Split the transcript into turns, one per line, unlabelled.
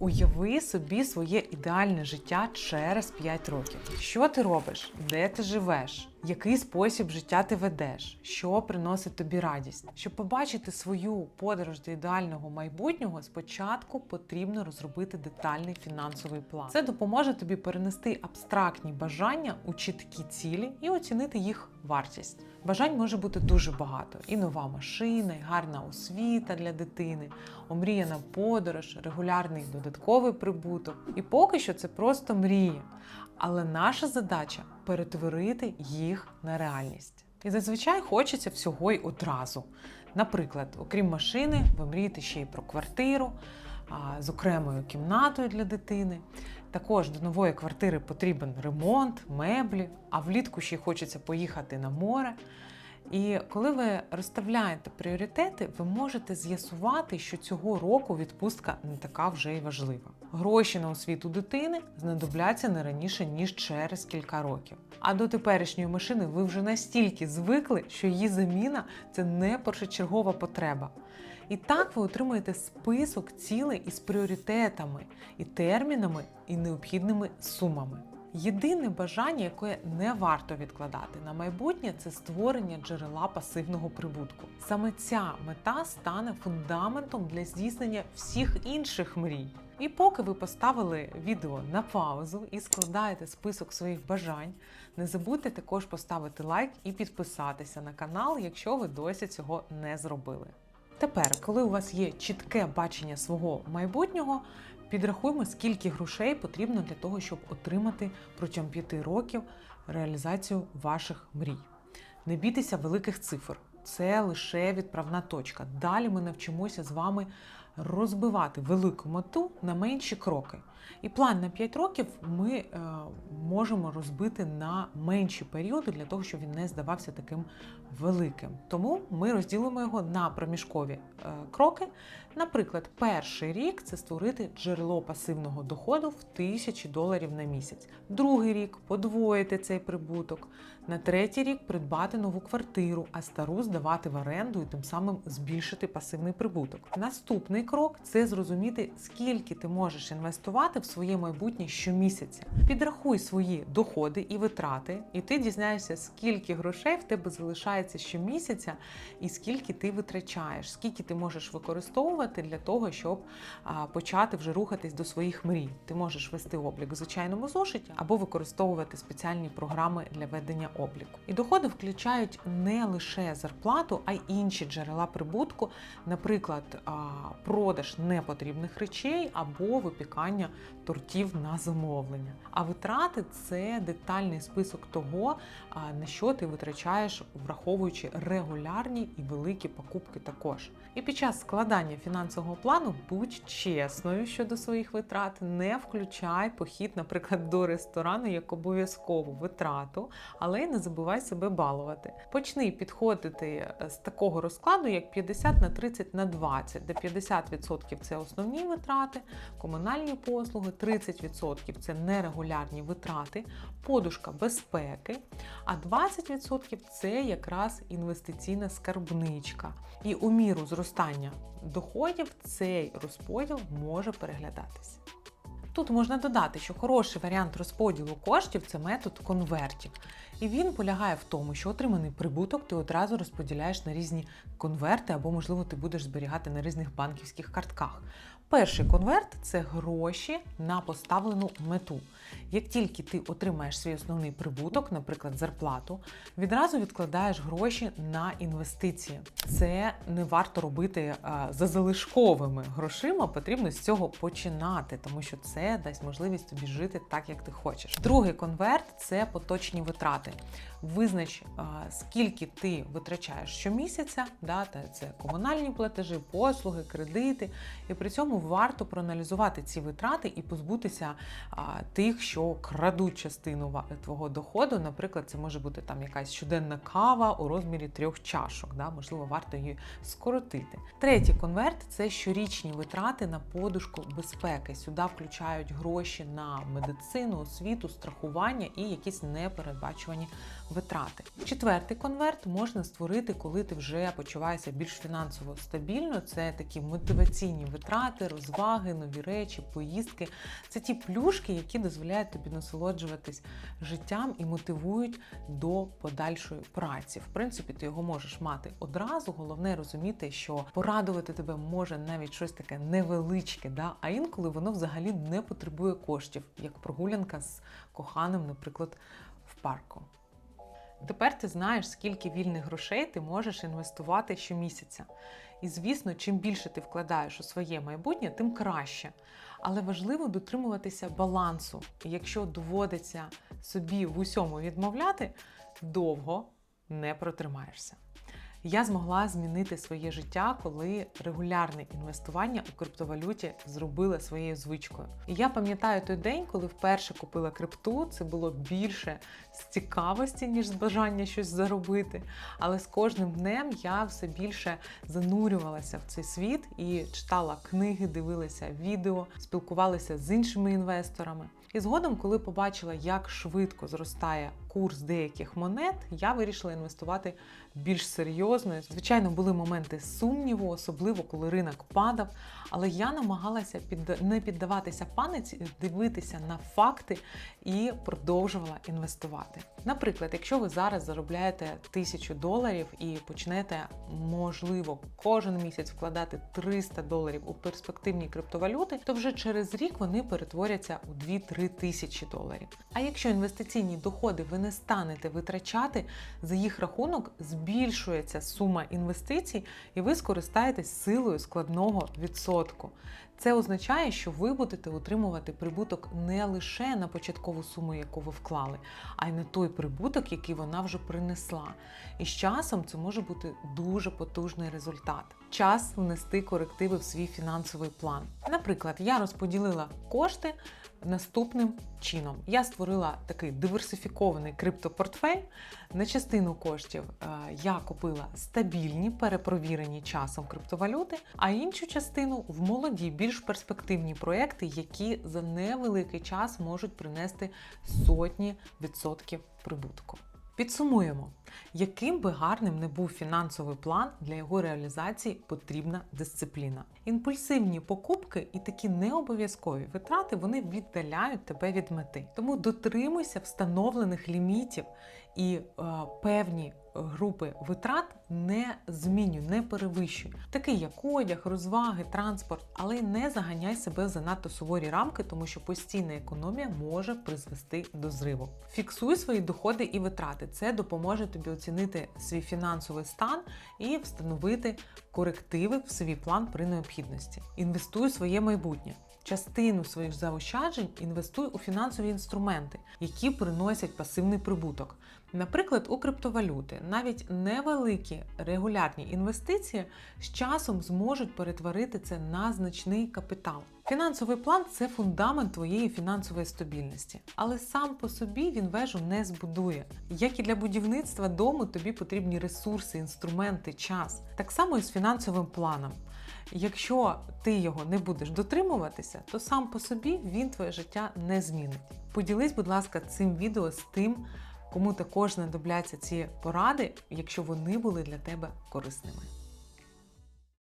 Уяви собі своє ідеальне життя через 5 років. Що ти робиш? Де ти живеш? Який спосіб життя ти ведеш? Що приносить тобі радість? Щоб побачити свою подорож до ідеального майбутнього, спочатку потрібно розробити детальний фінансовий план. Це допоможе тобі перенести абстрактні бажання у чіткі цілі і оцінити їх вартість. Бажань може бути дуже багато: і нова машина, і гарна освіта для дитини, омріяна подорож, регулярний додатковий прибуток. І поки що це просто мрії. Але наша задача перетворити їх на реальність. І зазвичай хочеться всього й одразу. Наприклад, окрім машини, ви мрієте ще й про квартиру з окремою кімнатою для дитини. Також до нової квартири потрібен ремонт, меблі, а влітку ще хочеться поїхати на море. І коли ви розставляєте пріоритети, ви можете з'ясувати, що цього року відпустка не така вже й важлива. Гроші на освіту дитини знадобляться не раніше ніж через кілька років. А до теперішньої машини ви вже настільки звикли, що її заміна це не першочергова потреба. І так ви отримуєте список цілей із пріоритетами, і термінами, і необхідними сумами. Єдине бажання, яке не варто відкладати на майбутнє, це створення джерела пасивного прибутку. Саме ця мета стане фундаментом для здійснення всіх інших мрій. І поки ви поставили відео на паузу і складаєте список своїх бажань, не забудьте також поставити лайк і підписатися на канал, якщо ви досі цього не зробили. Тепер, коли у вас є чітке бачення свого майбутнього, підрахуємо, скільки грошей потрібно для того, щоб отримати протягом 5 років реалізацію ваших мрій. Не бійтеся великих цифр. Це лише відправна точка. Далі ми навчимося з вами розбивати велику мету на менші кроки. І план на 5 років ми е, можемо розбити на менші періоди для того, щоб він не здавався таким великим. Тому ми розділимо його на проміжкові е, кроки. Наприклад, перший рік це створити джерело пасивного доходу в тисячі доларів на місяць. Другий рік подвоїти цей прибуток. На третій рік придбати нову квартиру, а стару здавати в оренду і тим самим збільшити пасивний прибуток. Наступний крок це зрозуміти, скільки ти можеш інвестувати в своє майбутнє щомісяця. Підрахуй свої доходи і витрати, і ти дізнаєшся, скільки грошей в тебе залишається щомісяця, і скільки ти витрачаєш, скільки ти можеш використовувати для того, щоб почати вже рухатись до своїх мрій. Ти можеш вести облік в звичайному зошиті або використовувати спеціальні програми для ведення обліку. І доходи включають не лише зарплату, а й інші джерела прибутку, наприклад, продаж непотрібних речей або випікання тортів на замовлення. А витрати це детальний список того, на що ти витрачаєш, враховуючи регулярні і великі покупки також. І під час складання фінансового плану будь чесною щодо своїх витрат, не включай похід, наприклад, до ресторану як обов'язкову витрату, але й не забувай себе балувати. Почни підходити з такого розкладу, як 50 на 30 на 20, де 50% це основні витрати, комунальні послуги, 30% це нерегулярні витрати, подушка безпеки, а 20% це якраз інвестиційна скарбничка. І у міру зростання доходів цей розподіл може переглядатися. Тут можна додати, що хороший варіант розподілу коштів це метод конвертів. І він полягає в тому, що отриманий прибуток ти одразу розподіляєш на різні конверти, або, можливо, ти будеш зберігати на різних банківських картках. Перший конверт це гроші на поставлену мету. Як тільки ти отримаєш свій основний прибуток, наприклад, зарплату, відразу відкладаєш гроші на інвестиції. Це не варто робити а, за залишковими грошима, потрібно з цього починати, тому що це дасть можливість тобі жити так, як ти хочеш. Другий конверт це поточні витрати. Визнач, а, скільки ти витрачаєш щомісяця, да, це комунальні платежі, послуги, кредити. І при цьому варто проаналізувати ці витрати і позбутися а, тих, що крадуть частину твого доходу. Наприклад, це може бути там якась щоденна кава у розмірі трьох чашок. Да? Можливо, варто її скоротити. Третій конверт це щорічні витрати на подушку безпеки. Сюди включають гроші на медицину, освіту, страхування і якісь непередбачувані витрати. Четвертий конверт можна створити, коли ти вже почуваєшся більш фінансово стабільно. Це такі мотиваційні витрати, розваги, нові речі, поїздки. Це ті плюшки, які дозволяють тобі насолоджуватись життям і мотивують до подальшої праці. В принципі, ти його можеш мати одразу. Головне розуміти, що порадувати тебе може навіть щось таке невеличке, да? а інколи воно взагалі не потребує коштів, як прогулянка з коханим, наприклад, в парку. Тепер ти знаєш, скільки вільних грошей ти можеш інвестувати щомісяця. І звісно, чим більше ти вкладаєш у своє майбутнє, тим краще. Але важливо дотримуватися балансу. І якщо доводиться собі в усьому відмовляти, довго не протримаєшся. Я змогла змінити своє життя, коли регулярне інвестування у криптовалюті зробила своєю звичкою. І я пам'ятаю той день, коли вперше купила крипту. Це було більше з цікавості, ніж з бажання щось заробити. Але з кожним днем я все більше занурювалася в цей світ і читала книги, дивилася відео, спілкувалася з іншими інвесторами. І згодом, коли побачила, як швидко зростає курс деяких монет, я вирішила інвестувати більш серйозно. Звичайно, були моменти сумніву, особливо коли ринок падав. Але я намагалася під... не піддаватися паниці, дивитися на факти і продовжувала інвестувати. Наприклад, якщо ви зараз заробляєте тисячу доларів і почнете, можливо, кожен місяць вкладати 300 доларів у перспективні криптовалюти, то вже через рік вони перетворяться у 2-3 тисячі доларів. А якщо інвестиційні доходи ви не станете витрачати, за їх рахунок збільшується сума інвестицій, і ви скористаєтесь силою складного відсотку. Це означає, що ви будете отримувати прибуток не лише на початкову суму, яку ви вклали, а й на той прибуток, який вона вже принесла. І з часом це може бути дуже потужний результат. Час внести корективи в свій фінансовий план. Наприклад, я розподілила кошти наступним чином. Я створила такий диверсифікований криптопортфель. На частину коштів е, я купила стабільні, перепровірені часом криптовалюти, а іншу частину в молоді, більш перспективні проекти, які за невеликий час можуть принести сотні відсотків прибутку. Підсумуємо, яким би гарним не був фінансовий план, для його реалізації потрібна дисципліна. Імпульсивні покупки і такі необов'язкові витрати вони віддаляють тебе від мети. Тому дотримуйся встановлених лімітів і е, певні групи витрат не змінюй, не перевищуй. Такий як одяг, розваги, транспорт, але не заганяй себе занадто суворі рамки, тому що постійна економія може призвести до зриву. Фіксуй свої доходи і витрати. Це допоможе тобі оцінити свій фінансовий стан і встановити корективи в свій план при необхідності. Інвестуй у своє майбутнє. Частину своїх заощаджень інвестуй у фінансові інструменти, які приносять пасивний прибуток. Наприклад, у криптовалюти навіть невеликі регулярні інвестиції з часом зможуть перетворити це на значний капітал. Фінансовий план це фундамент твоєї фінансової стабільності, але сам по собі він вежу не збудує. Як і для будівництва дому, тобі потрібні ресурси, інструменти, час. Так само і з фінансовим планом. Якщо ти його не будеш дотримуватися, то сам по собі він твоє життя не змінить. Поділись, будь ласка, цим відео з тим, кому також знадобляться ці поради, якщо вони були для тебе корисними.